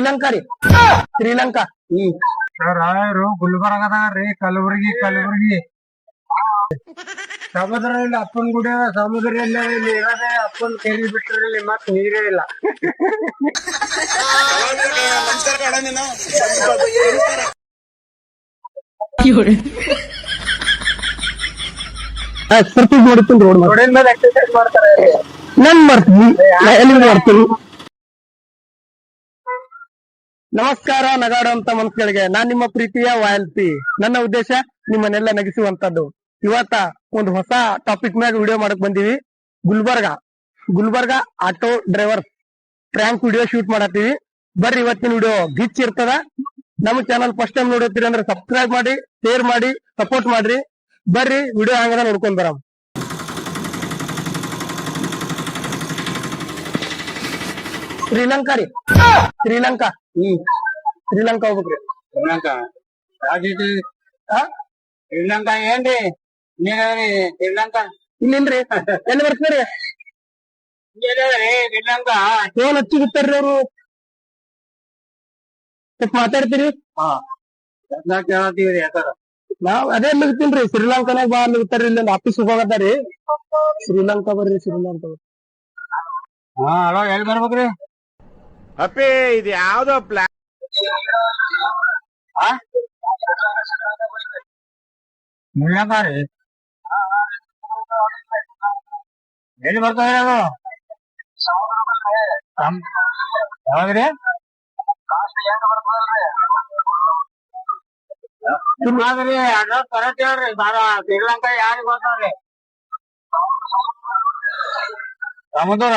ಶ್ರೀಲಂಕಾ ರೀ ಶ್ರೀಲಂಕಾ. ಹ್ಮ್. ರಾಯರು ಗುಲ್ಬರ್ಗದಾಗ ರೀ ಕಲಬುರ್ಗಿ ಕಲಬುರ್ಗಿ. ಸಮುದ್ರ ಇಲ್ಲ ಅಪ್ಪನ ಗುಡಿ ಸಮುದ್ರ ಇಲ್ಲ ಇಲ್ಲಿ ಇರೋದೇ ಅಪ್ಪನ್ ಕೆರಿ ಬಿಟ್ಟರೆ ಇಲ್ಲಿ ಮತ್ ನೀರೇ ಇಲ್ಲ. ಎಕ್ಸರ್ಸೈಸ್ ನೋಡ್ತೀನಿ ರೋಡ್ ಮಾಡಿ. ಮಾಡ್ತಾರೆ. ನನ್ ಮಾಡ್ತೀನಿ. ಎಲ್ಲಿ ಮಾಡ್ತೀನಿ? ನಮಸ್ಕಾರ ನಗಾಡುವಂತ ಮನಸ್ಸುಗಳಿಗೆ. ನಾನ್ ನಿಮ್ಮ ಪ್ರೀತಿಯ ವಾಯಲ್ಪಿ ನನ್ನ ಉದ್ದೇಶ ನಿಮ್ಮನ್ನೆಲ್ಲ ನಗಿಸುವಂತದ್ದು. ಇವತ್ತ ಒಂದು ಹೊಸ ಟಾಪಿಕ್ ಮ್ಯಾಗ ವಿಡಿಯೋ ಮಾಡಕ್ ಬಂದೀವಿ. Gulbarga. Gulbarga auto driver prank video shoot ಮಾಡತ್ತೀವಿ. ಬರ್ರಿ, ಇವತ್ತಿನ ವಿಡಿಯೋ ಗಿಚ್ ಇರ್ತದ. ನಮ್ಮ ಚಾನಲ್ ಫಸ್ಟ್ ಟೈಮ್ ನೋಡತ್ತೀರಿ ಅಂದ್ರೆ ಸಬ್ಸ್ಕ್ರೈಬ್ ಮಾಡಿ ಶೇರ್ ಮಾಡಿ ಸಪೋರ್ಟ್ ಮಾಡ್ರಿ. ಬರ್ರಿ ವಿಡಿಯೋ ಹಂಗದ ನೋಡ್ಕೊಂಡ್ ಬರಮ್. ಶ್ರೀಲಂಕಾ ರೀ. ಶ್ರೀಲಂಕಾ. ಹ್ಮ್. ಶ್ರೀಲಂಕಾ ಹೋಗ್ಬೇಕ್ರಿ. ಶ್ರೀಲಂಕಾ. ರಾಜೀತಿ ಆ? ಶ್ರೀಲಂಕಾ ಏನ್ರಿ ನೀರಿ ಶ್ರೀಲಂಕಾ. ಇಲ್ಲಿನ್ರಿ ಎಲ್ಲಿ ಬರ್ತೀರಿ? ಶ್ರೀಲಂಕಾ. ಏನ್ ಹಚ್ಚಿಗುತ್ತಾರ್ರಿ ಅವ್ರು? ಸ್ವಲ್ಪ ಮಾತಾಡ್ತೀರಿ? ಹಾ. ಕೇಳತ್ತೀವ್ರಿ ಯಾಕಾರ ನಾವ್ ಅದೇ ಮುಗಿತೀನ್ರಿ ಶ್ರೀಲಂಕಾನಾಗ ಬಾ ಮುಗಿತಾರ್ರಿ ಇಲ್ಲಿ ಆಫೀಸ್ ಹೋಗದಾರಿ ಶ್ರೀಲಂಕಾ ಬರ್ರಿ ಶ್ರೀಲಂಕಾ. ಹಾ ಹಲೋ ಎಲ್ಲಿ ಬರ್ಬೇಕ್ರಿ? ಅಪ್ಪಿ, ಇದು ಯಾವ್ದೋ ಪ್ಲಾನ್ ಆ? ಶ್ರೀಲಂಕಾ ರೀ ಎಲ್ಲಿ ಬರ್ತಾವ್ರಿ ಅದು ಸಮ್- ಯಾವಾಗ್ರಿ? ಸುಮ್ಮಾದ್ರಿ ಅಡ್ರೆಸ್ ಕರೆಕ್ಟ್ ಹೇಳ್ರಿ, ಬಾರ ಶ್ರೀಲಂಕಾ ಯಾರಿಗ್ ಗೊತ್ತಾವ್ರಿ ಸಮುದ್ರ?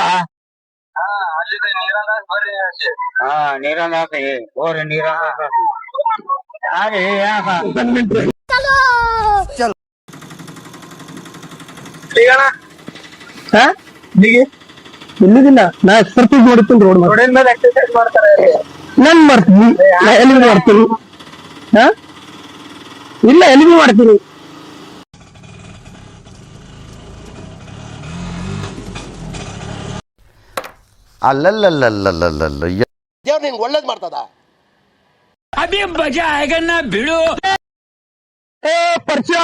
ಹಾ ನೀರಂದ ಹೋರಿ ನೀರಂದ ಯಾರಿ ಯಾಕ ಒಂದ್ ಮಿನಿಟ್ ರೀ. ಹಾ? ಇಲ್ಲಿಗೆ? ಎಲ್ಲಿದಿಲ್ಲ ನಾ ಎಕ್ಸ್ಪರ್ಟೀಸ್ ನೋಡ್ತೀನಿ ರೋಡ್ ಮಾಡಿ ರೋಡಿನ ಮೇಲೆ ಎಕ್ಸರ್ಸೈಸ್ ಮಾಡ್ತಾರೆ ನನ್ ಮಾಡ್ತೀನಿ ನಾ ಎಲ್ಲಿ ಮಾಡ್ತೀನಿ ಹಾ ಇಲ್ಲ ಎಲ್ಲಿಗೂ ಮಾಡ್ತೀನಿ ಅಲ್ಲಲ್ಲಲ್ಲಲ್ಲಲ್ಲಲ್ಲ ದೇವ್ರು ನಿನ್ಗೆ ಒಳ್ಳೇದ್ ಮಾಡ್ತದ ಏ ಪರಿಚಯ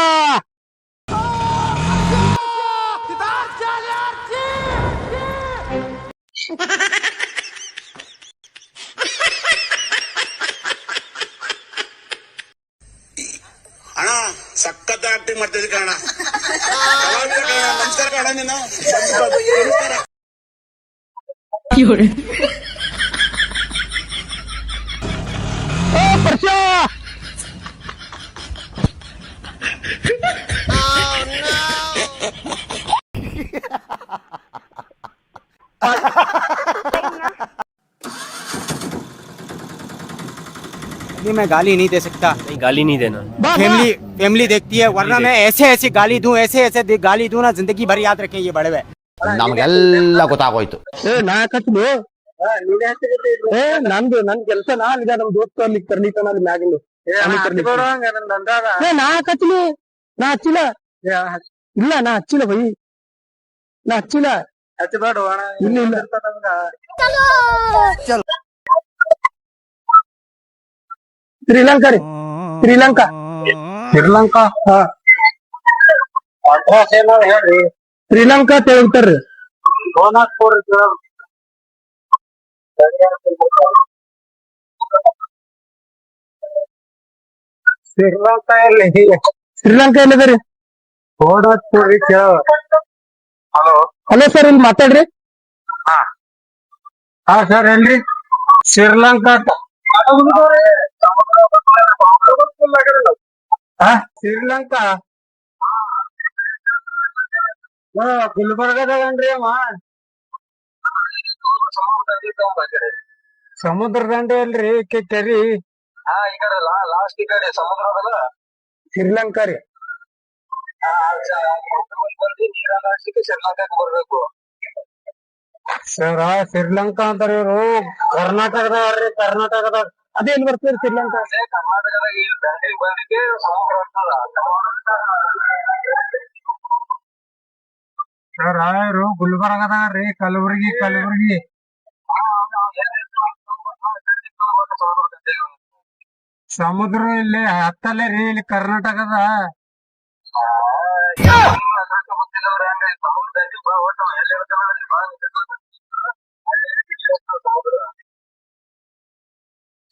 ಅಣ್ಣ ಸಖತ್ ಆಕ್ಟಿಂಗ್ ಮಾಡ್ತಿದ್ದೆ ಕಣ ನಮಸ್ಕಾರ ಕಣ ನೀನು नहीं मैं गाली नहीं दे सकता। नहीं गाली नहीं देना। फैमिली फैमिली देखती है वरना मैं ऐसे ऐसे गाली दूँ ऐसे ऐसे गाली दूँ ना ज़िंदगी भर याद रखें ये बड़े ನಮ್ಗೆಲ್ಲ ಗೊತ್ತಾಗೋಯ್ತು. ಏ ನಾ ಕಚ್ಲು ಏ ನಂದು ನನ್ ಕೆಲ್ಸ ನಾ ಈಗ ನಮ್ ದೋಸ್ತ ಅಲ್ಲಿ ಕರ್ಲಿತಾನ ಅಲ್ಲಿ ಮ್ಯಾಗಿಂದು. ಏ ನಾ ಕಚ್ಲಿ ನಾ ಹಚ್ಚಿಲ್ಲ. ಇಲ್ಲ ನಾ ಹಚ್ಚಿಲ್ಲ ಬೈ. ನಾ ಹಚ್ಚಿಲ್ಲ. ಇಲ್ಲ ಇಲ್ಲ. ಶ್ರೀಲಂಕಾ ರೀ ಶ್ರೀಲಂಕಾ. ಶ್ರೀಲಂಕಾ? ಹಾ. ಹೇಳ್ರಿ. ಶ್ರೀಲಂಕಾ ಸೋನಾಪುರ್ ಶ್ರೀಲಂಕಾ ಎಲ್ಲಿ ಶ್ರೀಲಂಕಾ ಎಲ್ಲಿದ್ರಿ? ಹೋದ್ರಿ ಕೇಳ ಹಲೋ. ಹಲೋ ಸರ್ ಇಲ್ಲಿ ಮಾತಾಡ್ರಿ. ಹಾ. ಸರ್ ಎಲ್ರಿ ಶ್ರೀಲಂಕಾ. ಶ್ರೀಲಂಕಾ. ಹಾ ಗುಲ್ಬರ್ಗದಾಗನ್ರಿ ಅವ. ಸಮುದ್ರ ದಂಡೆ ಅಲ್ರಿ ಕೆರಿ. ಲಾಸ್ಟ್ ಈ ಕಡೆ ಸಮುದ್ರ ಅದಲ್ಲ? ಶ್ರೀಲಂಕಾ ರೀ. ಶ್ರೀಲಂಕಾಕ್ ಬರ್ಬೇಕು. ಸರ ಶ್ರೀಲಂಕಾ ಅಂತಾರ ಇವ್ರು. ಕರ್ನಾಟಕದವ್ರಿ ಕರ್ನಾಟಕದಾಗ ಅದೇ ಎಲ್ಲಿ ಬರ್ತದೆ ಶ್ರೀಲಂಕಾ? ಕರ್ನಾಟಕದಾಗ ಈ ದಂಡೆಗೆ ಬಂದಿದ್ದೆ ಸಮುದ್ರ ಗುಲ್ಬರ್ಗದಾಗ ರೀ ಕಲಬುರ್ಗಿ ಕಲಬುರ್ಗಿ. ಸಮುದ್ರ ಇಲ್ಲಿ ಹತ್ತಲ್ಲೇ ರೀ ಇಲ್ಲಿ ಕರ್ನಾಟಕದ.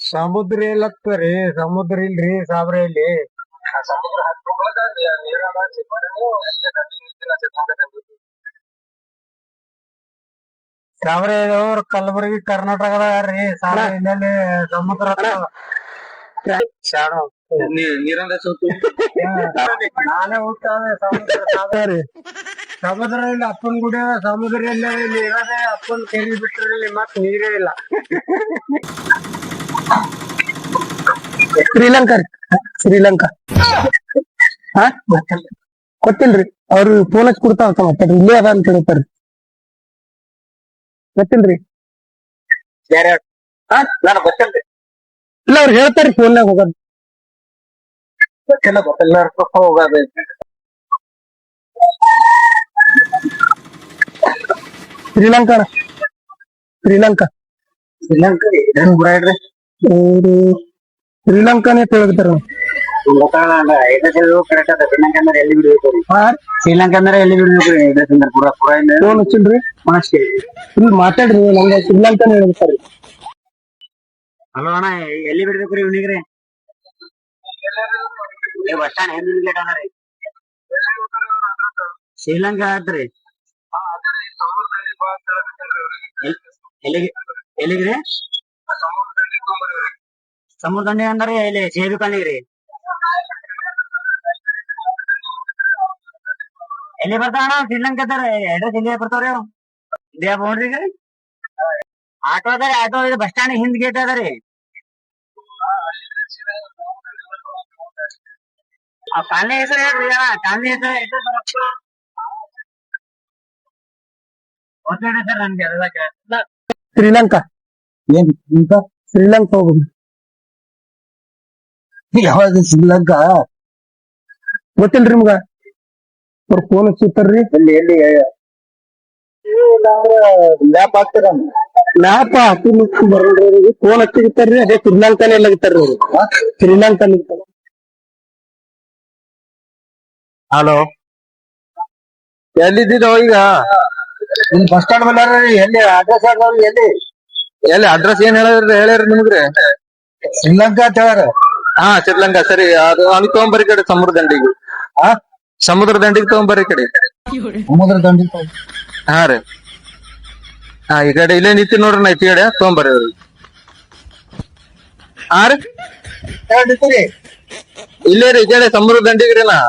ಸಮುದ್ರ ಎಲ್ಲತ್ತರಿ ಸಮುದ್ರ ಇಲ್ರಿ ಸಾಬ್ರ ಇಲ್ಲಿ. ಸಮುದ್ರ ಅವ್ರ ಕಲಬುರಗಿ ಕರ್ನಾಟಕದ ಇಲ್ಲಿ ಸಮುದ್ರ ಶಾಣು. ನಾನೇ ಹುಟ್ಟಾದೆ ಸಮುದ್ರ ಸಮುದ್ರ. ಇಲ್ಲ ಅಪ್ಪನ ಗುಡಿ ಸಮುದ್ರ ಇಲ್ಲ ಇಲ್ಲಿ ಇರೋದೇ ಅಪ್ಪನ ಕೆರಿ ಬಿಟ್ಟರೆ ಇಲ್ಲಿ ಮತ್ ನೀರೇ ಇಲ್ಲ. ಶ್ರೀಲಂಕಾ ರೀ. ಶ್ರೀಲಂಕಾ. ಹಾ? ಗೊತ್ತಿಲ್ರಿ ಅವ್ರು ಫೋನ್ ಹಚ್ಚಿ ಕೊಡ್ತಾವ ಇಲ್ಲೇ ಅದ ಅಂತ ಹೇಳ್ತಾರ್ರಿ ಗೊತ್ತಿಲ್ರಿ ಹಾ ನಾನು ಗೊತ್ತಿಲ್ಲ ಇಲ್ಲ ಅವ್ರು ಹೇಳ್ತಾರ್ರಿ ಫೋನ್ಯಾಗ ಹೋಗೋದು. ಗೊತ್ತಿಲ್ಲ ಗೊತ್ತಿಲ್ಲ ಹೋಗೋದು. ಶ್ರೀಲಂಕಾ ಅಣ್ಣ. ಶ್ರೀಲಂಕಾ? ಶ್ರೀಲಂಕಾ ಏನ್ ಗುರ ಇಡ್ರಿ ಅವ್ರು ಶ್ರೀಲಂಕಾನೇ ಅಂತ ಹೇಳ್ತಾರ ಕರೆಕ್ಟ್ ಅದ ಶ್ರೀಲಂಕಾ ಅಂದ್ರೆ ಎಲ್ಲಿ ಬಿಡ್ಬೇಕು ಹಾ? ಶ್ರೀಲಂಕಾ ಅಂದ್ರೆ ಎಲ್ಲಿ ಬಿಡ್ಬೇಕು ಇದ್ರ ಪೂರ ಪೂರ ಇಲ್ಲ ಫೋನ್ ಫುಲ್ ಮಾತಾಡ್ರಿ ನಂಗೆ ಶ್ರೀಲಂಕಾನೇ ಹೇಳ್ತಾರ್ರಿ ಹಲೋ ಅಣ್ಣ ಎಲ್ಲಿ ಬಿಡ್ಬೇಕು ರೀ ಇವ್ನಿಗ್ರಿ ಬಸ್ ಸ್ಟ್ಯಾಂಡ್ ಹೆಂಗ್ ಗೇಟ್ ಅದ ರೀ? ಶ್ರೀಲಂಕಾ ಆತ್ರಿ ಎಲ್- ಎಲ್ಲಿಗೆ ಎಲ್ಲಿಗ್ರಿ ಸಮುದ್ರ ದಂಡೆ ಅಂದ್ರೆ ಇಲ್ಲಿ ಸೇಬಿ ಎಲ್ಲಿ ಬರ್ತಾವ ಶ್ರೀಲಂಕಾ ಅಡ್ರೆಸ್ ಎಲ್ಲಿ ಬರ್ತಾವ್ರಿ ಅವ್ರು? ಇದೇ ಬೌಂಡ್ರಿ ಆಟೋ ಅದ ಆಟೋ ಇದು ಬಸ್ ಸ್ಟ್ಯಾಂಡ್ ಹಿಂದ್ ಗೇಟ್ ಅದ ರೀ ಆ ಕಾಲನಿ ಹೆಸರು ಹೇಳ್ರಿ ಕಾಲನಿ ಹೆಸರು ಹೆಸರು ಸರ್ ನನ್ಗೆ ಶ್ರೀಲಂಕಾ. ಏನ್ ಶ್ರೀಲಂಕಾ? ಹೋಗ್ಬೇಕು. ಯಾವಾಗ ಶ್ರೀಲಂಕಾ? ಗೊತ್ತಿಲ್ರಿ ನಿಮ್ಗ? ಅವ್ರ ಫೋನ್ ಹಚ್ಚಿರ್ತಾರ್ರಿ? ಎಲ್ಲಿ ಎಲ್ಲಿ ಲ್ಯಾಪ್ ಹಾಕ್ತಾರ? ಲ್ಯಾಪ್ ಹಾಕಿ ಬರಲ್ರಿ ಫೋನ್ ಹಚ್ಚಿರ್ತಾರ್ರಿ ಅದೇ ಶ್ರೀಲಂಕಾನೇ ಇರ್ತಾರ್ರಿ ಅವ್ರು. ಶ್ರೀಲಂಕಾ ಇರ್ತಾರ ಹಲೋ ಎಲ್ಲಿದ್ದೀರೋ ಈಗ? ನಿಮ್ ಬಸ್ ಸ್ಟ್ಯಾಂಡ್ ಬಂದಾರ್ರಿ ಎಲ್ಲಿ ಅಡ್ರೆಸ್ ಹಾಕೋರು ಎಲ್ಲಿ? ಎಲ್ಲಿ ಅಡ್ರೆಸ್ ಏನ್ ಹೇಳಿದ್ರಿ ಹೇಳ್ಯಾರ ನಿಮ್ಗ್ರಿ ಶ್ರೀಲಂಕಾ ಅಂತ ಹೇಳ್ಯಾರ? ಹಾ ಶ್ರೀಲಂಕಾ. ಸರಿ ಅದು ಅಲ್ಲಿ ತಗೊಂಬರಿ ಕಡೆ ಸಮುದ್ರ ದಂಡಿಗೆ ಹಾ? ಸಮುದ್ರ ದಂಡಿಗೆ ತಗೊಂಬರಿ ಕಡೆ. ಸಮುದ್ರ ದಂಡಿ ಹಾ ರೀ. ಹಾ ಈ ಕಡೆ ಇಲ್ಲೇ ನಿಂತಿ ನೋಡ್ರಿ ನಾ ಈ ಕಡೆ. ತಗೊಂಬರ್ರಿ ಅವ್ರಿಗೆ ಹಾ ರೀ. ಇಲ್ಲೇ ರೀ ಈ ಕಡೆ ಸಮುದ್ರ ದಂಡಿಗೆ ರೀ ನಾ.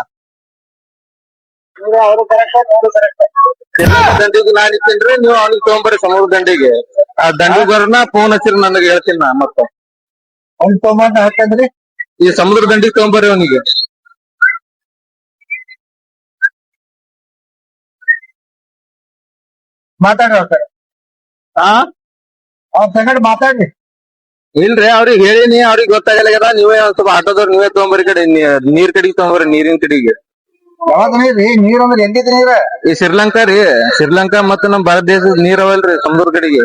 ದಂಡಿಗೆ ನಾ ನಿಂತೀನ್ರಿ ನೀವು ಅವ್ನಿಗೆ ತಗೊಂಬರ್ರಿ ಸಮುದ್ರ ದಂಡಿಗೆ. ಆ ದಂಡಿಗೆ ಬರೋಣ ಫೋನ್ ಹಚ್ಚಿರಿ ನನಗೆ ಹೇಳ್ತೀನಿ ನಾ ಮತ್ತೆ. ಒಂದು ತೊಗೊಂಬಂದು ಹಾಕಂದ್ರಿ. ಈ ಸಮುದ್ರ ದಂಡಿಗೆ ತಗೊಂಬರ್ರಿ ಅವನಿಗೆ. ಮಾತಾಡ್ರಿ ಆ ಕಡೆ. ಹಾ ಅವ್ರ ಸಂಗಡ ಮಾತಾಡ್ರಿ. ಇಲ್ರಿ ಅವ್ರಿಗೆ ಹೇಳಿನಿ ಅವ್ರಿಗೆ ಗೊತ್ತಾಗಲ್ಲ ನೀವೇ ಒಂದ್ ಸ್ವಲ್ಪ ಆಟೋದವ್ರು ನೀವೇ ತಗೊಂಬರಿ ಕಡೆ ನೀ- ನೀರ್ ಕಡೆಗೆ ತಗೊಂಬರಿ ನೀರಿನ ಕಡೆಗೆ. ಯಾವಾಗ ನೀರ್ರಿ? ನೀರ್ ಅಂದ್ರೆ ಎಲ್ಲಿದ್ ನೀರ? ಈ ಶ್ರೀಲಂಕಾ ರೀ ಶ್ರೀಲಂಕಾ ಮತ್ತ ನಮ್ ಭಾರತ ದೇಶದ ನೀರ್ ಅವಲ್ರಿ ಸಮುದ್ರ ಕಡೆಗೆ.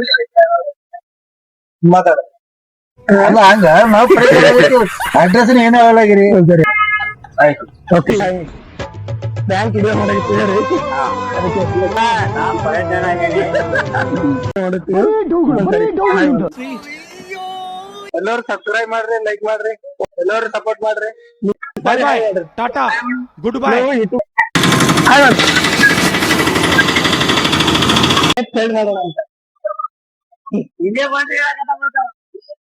ಮಾತಾಡ್ರಿ ಅಲ್ಲ ಹಂಗ ನಾವ್ ಅಡ್ರೆಸ್ ಏನೇ ಅವಲಾಗಿರಿ ಆಯ್ತು. ಓಕೆ ಬ್ಯಾಂಕ್ ಇದೇ ಮಾಡಿರ್ತೀರಿ ಎಲ್ಲರೂ ಸಬ್ಸ್ಕ್ರೈಬ್ ಮಾಡ್ರಿ ಲೈಕ್ ಮಾಡ್ರಿ ಎಲ್ಲರೂ ಸಪೋರ್ಟ್ ಮಾಡ್ರಿ. Bye bye tata good bye ಹೇಳಿ ನೋಡೋಣ ಅಂತ. ಇದೇ ಬಂದ್ರಿ